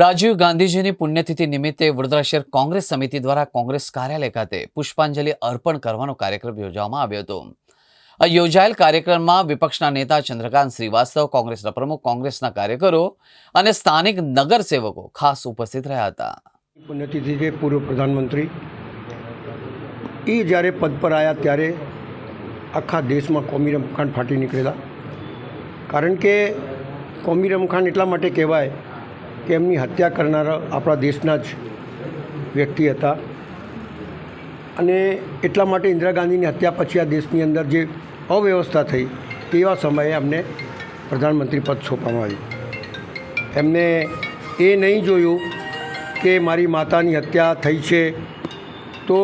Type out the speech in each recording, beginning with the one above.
રાજીવ ગાંધીજીની પુણ્યતિથિ નિમિત્તે વડોદરા કોંગ્રેસ સમિતિ દ્વારા કોંગ્રેસ કાર્યાલય ખાતે પુષ્પાંજલિ અર્પણ કરવાનો કાર્યક્રમ યોજવામાં આવ્યો હતો. આ યોજાયેલ કાર્યક્રમમાં વિપક્ષના નેતા ચંદ્રકાંત શ્રીવાસ્તવ, કોંગ્રેસના પ્રમુખ, કોંગ્રેસના કાર્યકરો અને સ્થાનિક નગરસેવકો ખાસ ઉપસ્થિત રહ્યા હતા. પુણ્યતિથિ છે પૂર્વ પ્રધાનમંત્રી. એ જ્યારે પદ પર આવ્યા ત્યારે આખા દેશમાં કોમી રમખાંડ ફાટી નીકળેલા. કારણ કે કોમી રમખાંડ એટલા માટે કહેવાય કે એમની હત્યા કરનારા આપણા દેશના જ વ્યક્તિ હતા. અને એટલા માટે ઇન્દિરા ગાંધીની હત્યા પછી આ દેશની અંદર જે અવ્યવસ્થા થઈ, તેવા સમયે અમને પ્રધાનમંત્રી પદ સોંપવામાં આવ્યું. એમને એ નહીં જોયું કે મારી માતાની હત્યા થઈ છે તો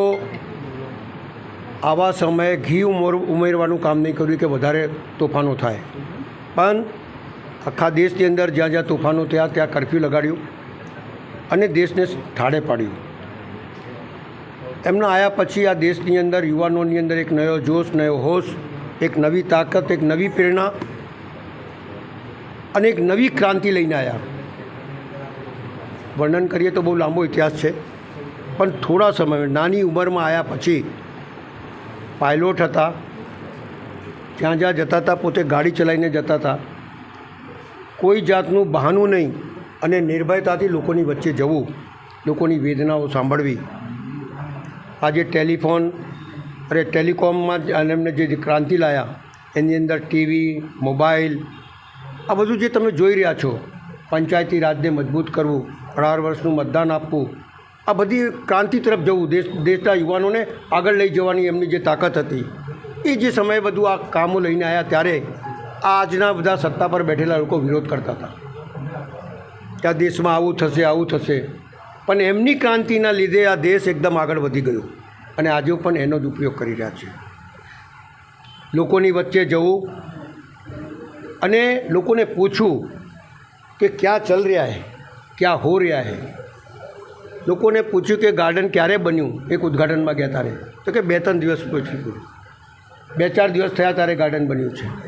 આવા સમયે ઘી ઉમર ઉમેરવાનું કામ નહીં કર્યું કે વધારે તોફાનો થાય. પણ આખા દેશની અંદર જ્યાં જ્યાં તોફાનો થયા, ત્યાં કરફ્યુ લગાડ્યું અને દેશને ઠાડે પાડ્યું. એમના આવ્યા પછી આ દેશની અંદર, યુવાનોની અંદર એક નવો જોશ નવો હોશ, એક નવી તાકાત, એક નવી પ્રેરણા અને એક નવી ક્રાંતિ લઈને આવ્યા વર્ણન કરીએ તો બહુ લાંબો ઇતિહાસ છે, પણ થોડા સમય, નાની ઉંમરમાં આવ્યા પછી પાયલોટ હતા, જ્યાં જ્યાં જતા હતા, પોતે ગાડી ચલાવીને જતા હતા. કોઈ જાતનું બહાનું નહીં અને નિર્ભયતાથી લોકોની વચ્ચે જવું, લોકોની વેદનાઓ સાંભળવી. આજે ટેલિફોન અરે ટેલિકોમમાં અને એમને જે ક્રાંતિ લાયા, એની અંદર ટીવી, મોબાઈલ, આ બધું જે તમે જોઈ રહ્યા છો, પંચાયતી રાજને મજબૂત કરવું, અઢાર વર્ષનું મતદાન આપવું, આ બધી ક્રાંતિ તરફ જવું, દેશ, દેશના યુવાનોને આગળ લઈ જવાની એમની જે તાકાત હતી, એ જે સમયે બધું આ કામો લઈને આવ્યા ત્યારે આજના બધા સત્તા પર બેઠેલા લોકો વિરોધ કરતા હતા કે આ દેશમાં આવું થશે આવું થશે. પણ એમની ક્રાંતિના લીધે આ દેશ એકદમ આગળ વધી ગયો અને આજે પણ એનો જ ઉપયોગ કરી રહ્યા છે. લોકોની વચ્ચે જવું અને લોકોને પૂછવું કે ક્યાં ચલ રહ્યા હે, ક્યાં હો રહ્યા હે. લોકોને પૂછ્યું કે ગાર્ડન ક્યારે બન્યું? એક ઉદ્ઘાટનમાં ગયા તારે. તો કે બે ત્રણ દિવસ પછી બે ચાર દિવસ થયા ત્યારે ગાર્ડન બન્યું છે.